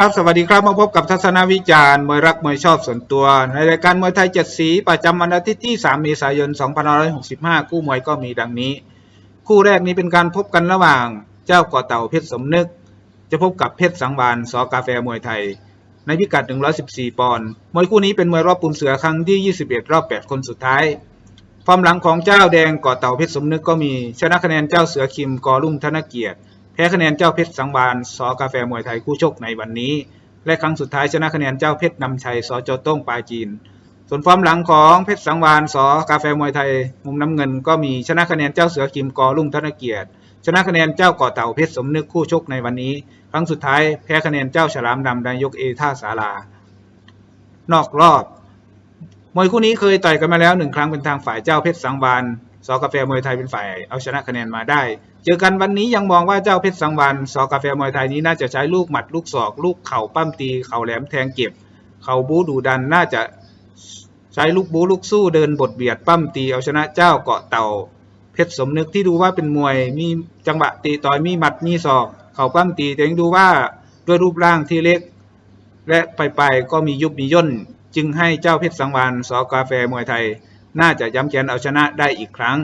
ครับสวัสดีครับมาพบกับทัศนวิจารณ์มวยรักมวยชอบส่วนตัว ในรายการมวยไทยเจ็ดสีประจำวันอาทิตย์ที่ 3 เมษายน 2565 คู่มวยก็มีดังนี้ คู่แรกนี้เป็นการพบกันระหว่างเจ้าก่อเต่าเพชรสมนึก จะพบกับเพชรสังวานสอกาแฟมวยไทย ในพิกัด 114 ปอนด์มวยคู่นี้เป็นมวยรอบปูนเสือครั้งที่ 21 รอบ 8 คนสุดท้ายฟอร์มหลังของเจ้าแดงก่อเต่าเพชรสมนึกก็มีชนะคะแนนเจ้าเสือคิมกอรุ่งธนเกียรติ แพ้คะแนนเจ้าเพชรสังวานสอกาแฟมวยไทยคู่ชกในวันนี้ และครั้งสุดท้ายชนะคะแนนเจ้าเพชรนำชัยสจโต้งปาจีน ส่วนฟอร์มหลังของเพชรสังวานสอกาแฟมวยไทยมุมน้ำเงิน ก็มีชนะคะแนนเจ้าเสือคิมกอรุ่งธนเกียรติชนะคะแนนเจ้าก่อเต่าเพชรสมนึกคู่ชกในวันนี้ ครั้งสุดท้ายแพ้คะแนนเจ้าฉลามดำนายกเอท่าสารานอกรอบมวยคู่นี้เคยต่อยกันมาแล้วหนึ่งครั้งเป็นทางฝ่ายเจ้าเพชรสังวาน สอกาแฟมวยไทยเป็นฝ่ายเอาชนะคะแนนมาได้ เจอกันวันนี้ยังมองว่าเจ้าเพชรสังวานสอกาแฟมวยไทยนี้น่าจะใช้ลูกหมัดลูกศอก ลูกเข่าปั้มตี เข่าแหลมแทงเก็บ เข่าบูดูดันน่าจะใช้ลูกบูลูกสู้เดินบทเบียดปั้มตีเอาชนะเจ้าเกาะเต่า เพชรสมนึกที่ดูว่าเป็นมวยมีจังหวะตีต่อยมีหมัดมีศอก เข่าปั้มตีแต่ยังดูว่าด้วยรูปร่างที่เล็ก และไปไปๆก็มียุบมีย่นจึงให้เจ้าเพชรสังวานสอกาแฟมวยไทย น่าจะย้ำแค้นเอาชนะได้อีกครั้ง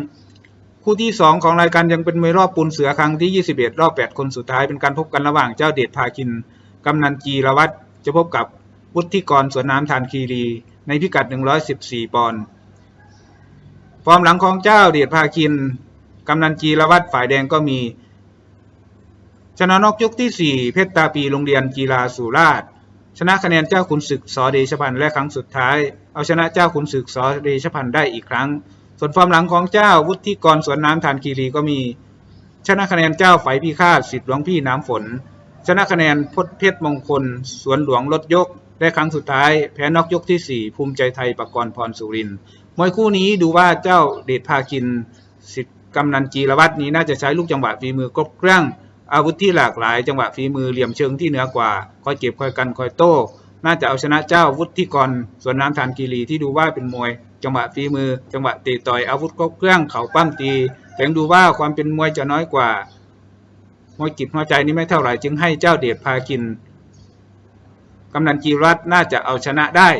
คู่ที่ 2 ของรายการยังเป็นมวยรอบปูนเสือครั้งที่ 21 รอบ 8 คนสุดท้ายเป็นการพบกันระหว่างเจ้าเดชพาคินกำนันจีรวัตรจะพบกับวุฒิกรสวนน้ำทานคีรี ในพิกัด 114 ปอนด์ฟอร์มหลังของเจ้าเดชพาคินกำนันจีรวัตรฝ่ายแดงก็มีชนะนอกยกที่ 4 เพชรตาปีโรงเรียนกีฬาสุราษฎร์ ชนะคะแนนเจ้าขุนศึกสอเดชพันธ์และครั้งสุดท้าย เอาชนะเจ้าขุนศึกสอเดชพันธ์ได้อีกครั้ง ส่วนฟอร์มหลังของเจ้าวุฒิกรสวนน้ำทานคีรีก็มี ชนะคะแนนเจ้าไฝพิฆาตสิทธิ์หลวงพี่น้ำฝน ชนะคะแนนพจน์เพชรมงคล สวนหลวงลดยกและครั้งสุดท้าย แพ้นอกยกที่ 4 ภูมิใจไทยปกรณ์พรสุรินมวยคู่นี้ดูว่าเจ้าเดชพาคินสิทธิ์กำนันจีรวัตรนี้น่าจะใช้ลูกจังหวะฝีมือครบเครื่อง อาวุธที่หลากหลายจังหวะฝีมือเหลี่ยมเชิงที่เหนือกว่าคอยเก็บคอยกันคอยโต้น่าจะเอาชนะเจ้าวุฒิกรส่วนน้ำทานกีรีที่ดูว่าเป็นมวย จังหวะฝีมือ จังหวะตีต่อยอาวุธครบเครื่องเข่าปั้มตีแต่ยังดูว่าความเป็นมวยจะน้อยกว่ามวยจิตหัวใจนี้ไม่เท่าไหร่จึงให้เจ้าเดชพาคินกำนันจีรัตน์น่าจะเอาชนะได้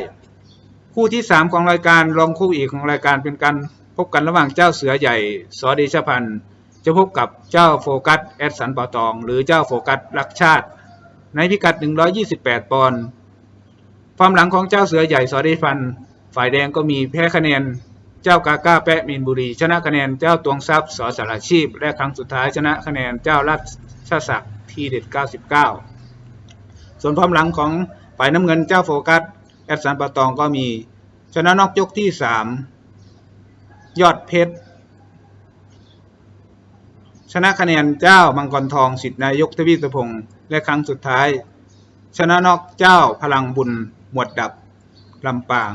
คู่ที่ 3 ของรายการรองคู่อีกของรายการเป็นการพบกันระหว่างเจ้าเสือใหญ่สอเดชพันธ์ จะพบกับเจ้าโฟกัสแอดสันปอตอง หรือเจ้าโฟกัสรักชาติ ในพิกัด 128 ปอนด์ความหลังของเจ้าเสือใหญ่สอดชพัน ฝ่ายแดงก็มีแพ้คะแนน เจ้ากาก้าแปะมีนบุรี ชนะคะแนนเจ้าตวงทรัพย์สอสารชีพ และครั้งสุดท้ายชนะคะแนนเจ้าราชศักดิ์ทีเด็ด 99 ส่วนความหลังของฝ่ายน้ำเงินเจ้าโฟกัสแอดสันปะตองก็มี ชนะนอกยกที่ 3 ยอดเพชร ชนะคะแนนเจ้ามังกรทองสิทธินายกทวีสพงศ์และครั้งสุดท้าย ชนะนอกเจ้าพลังบุญหมวดดับลำปาง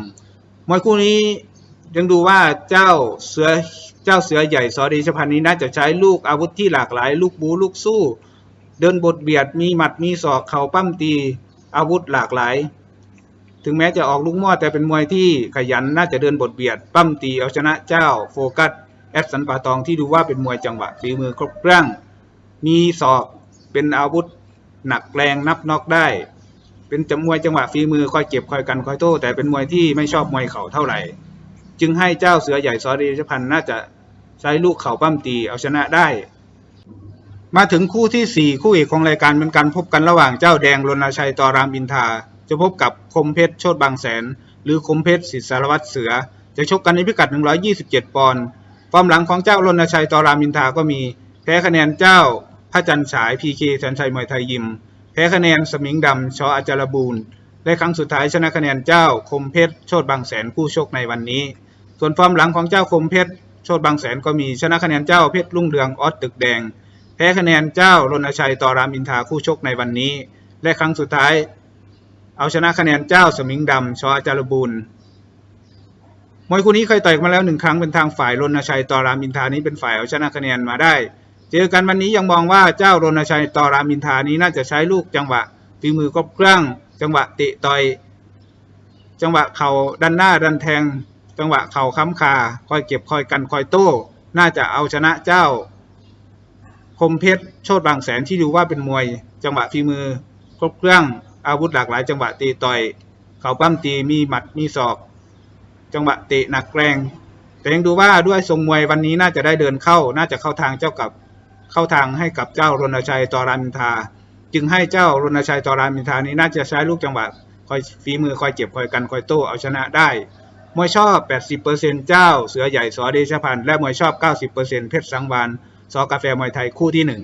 มวยคู่นี้ยังดูว่าเจ้าเสือเจ้าเสือใหญ่สอดีชพันนี้น่าจะใช้ลูกอาวุธที่หลากหลาย ลูกบูลูกสู้ เดินบทเบียดมีหมัดมีศอกเข่าปั้มตีอาวุธหลากหลาย ถึงแม้จะออกลูกมั่วแต่เป็นมวยที่ขยันน่าจะเดินบทเบียด ปั้มตีเอาชนะเจ้าโฟกัส แอดสันปาตองที่ดูว่าเป็นมวยจังหวะฝีมือครบเครื่อง มีศอกเป็นอาวุธหนักแรงนับน็อกได้ เป็นจำมวยจังหวะฝีมือคอยเก็บคอยกันคอยโต้แต่เป็นมวยที่ไม่ชอบมวยเข่าเท่าไหร่ จึงให้เจ้าเสือใหญ่สอเดชพันธ์น่าจะใช้ลูกเข่าปั้มตีเอาชนะได้ มาถึงคู่ที่ 4 คู่เอกของรายการเป็นการพบกันระหว่างเจ้าแดงรณชัยต่อรามอินทา จะพบกับคมเพชรโชตบางแสน หรือคมเพชรสิทธิสารวัตรเสือ จะชกกันในพิกัด 127 ปอนด์ ฟอร์มหลังของเจ้ารณชัยต่อรามินทาก็มี แพ้คะแนนเจ้าพระจันทร์ฉายพีเคแสนชัยมวยไทยยิม แพ้คะแนนสมิงดำชออาจารบูรณ์และครั้งสุดท้ายชนะคะแนนเจ้าคมเพชรโชตบางแสนคู่ชกในวันนี้ ส่วนฟอร์มหลังของเจ้าคมเพชรโชตบางแสนก็มีชนะคะแนนเจ้าเพชรรุ่งเรืองออสตึกแดง แพ้คะแนนเจ้ารณชัยต่อรามินทาคู่ชกในวันนี้ และครั้งสุดท้าย เอาชนะคะแนนเจ้าสมิงดำชออาจารบูรณ์ มวยคู่นี้เคยต่อยมาแล้วหนึ่งครั้งเป็นทางฝ่ายรณชัยต่อรามอินทานี้เป็นฝ่ายเอาชนะคะแนนมาได้ เจอกันวันนี้ยังมองว่าเจ้ารณชัยต่อรามอินทานี้น่าจะใช้ลูกจังหวะฝีมือครบเครื่อง จังหวะเตะต่อย จังหวะเข่าดันหน้าดันแทง จังหวะเข่าค้ำคาคอยเก็บคอยกันคอยโต้น่าจะเอาชนะเจ้า คมเพชรโชตบางแสนที่ดูว่าเป็นมวย จังหวะฝีมือ ครบเครื่องอาวุธหลากหลาย จังหวะตีต่อย เข่าปั้มตีมีหมัดมีศอก จังหวะเตะหนักแรง แต่ยังดูว่าด้วยทรงมวยวันนี้น่าจะได้เดินเข้า น่าจะเข้าทางเจ้ากับเข้าทางให้กับเจ้ารณชัยตอรามินทา จึงให้เจ้ารณชัยตอรามินทานี้น่าจะใช้ลูกจังหวะคอยฝีมือคอยเจ็บคอยกันคอยโต้เอาชนะได้มวยชอบ 80%เจ้า เสือใหญ่สอเดชพันธ์และมวยชอบ 90%เพชรสังวานสอกาแฟมวยไทยคู่ที่หนึ่ง